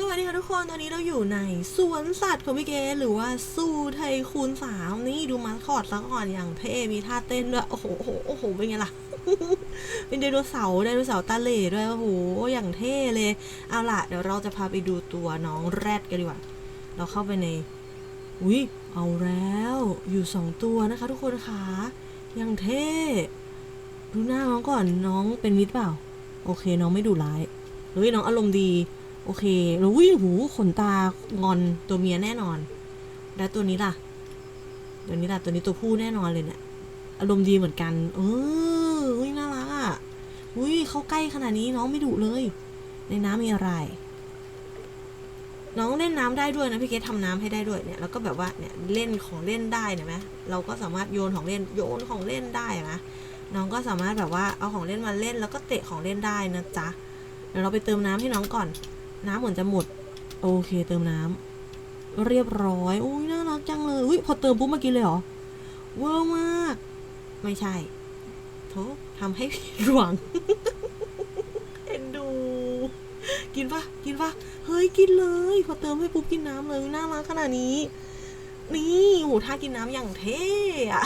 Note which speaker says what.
Speaker 1: สวัสดีค่ะทุกคน ตอนนี้เราอยู่ในสวนสัตว์ของพี่เกหรือว่าซูไทคูนสามนี่ดูมาสคอตซะก่อนอย่างเท่มีท่าเต้นด้วยโอ้โหโอ้โหโอ้โห เป็นไงล่ะ เป็นไดโนเสาร์ไดโนเสาร์ตาเล่ด้วย โอ้โห อย่างเท่เลย เอาล่ะ เดี๋ยวเราจะพาไปดูตัวน้องแรดกันดีกว่า เราเข้าไปในอุ้ยเอาแล้ว อยู่สองตัวนะคะ ทุกคนคะอย่างเท่ ดูหน้าน้องก่อนน้องเป็นมิตรเปล่า โอเคน้องไม่ดุร้ายเฮ้ยน้องอารมณ์ดี โอเคแล้วหูขนตางอนตัวเมียแน่นอน แล้วตัวนี้ล่ะ ตัวนี้ล่ะ ตัวนี้ตัวผู้แน่นอนเลยเนี่ย อารมณ์ดีเหมือนกัน เอออุ้ยน่ารักอะอุ้ยเข้าใกล้ขนาดนี้น้องไม่ดุเลย ในน้ำมีอะไร น้องเล่นน้ำได้ด้วยนะพี่เกดทำน้ำให้ได้ด้วยเนี่ย แล้วก็แบบว่าเนี่ยเล่นของเล่นได้เห็นไหมเราก็สามารถโยนของเล่นโยนของเล่นได้นะน้องก็สามารถแบบว่าเอาของเล่นมาเล่นแล้วก็เตะของเล่นได้นะจ๊ะเดี๋ยวเราไปเติมน้ำให้น้องก่อน น้ำเหมือนจะหมด โอเคเติมน้ำเรียบร้อยอุ้ยน่ารักจังเลยอุ้ยพอเติมปุ๊บเมื่อกี้เลยเหรอเวอร์มาก ไม่ใช่โถทำให้ผิดหวังเอ็นดู กินปะกินปะเฮ้ยกินเลย พอเติมให้ปุ๊บกินน้ำเลยน่ารักขนาดนี้ นี่โหถ้ากินน้ำอย่างเท่อะ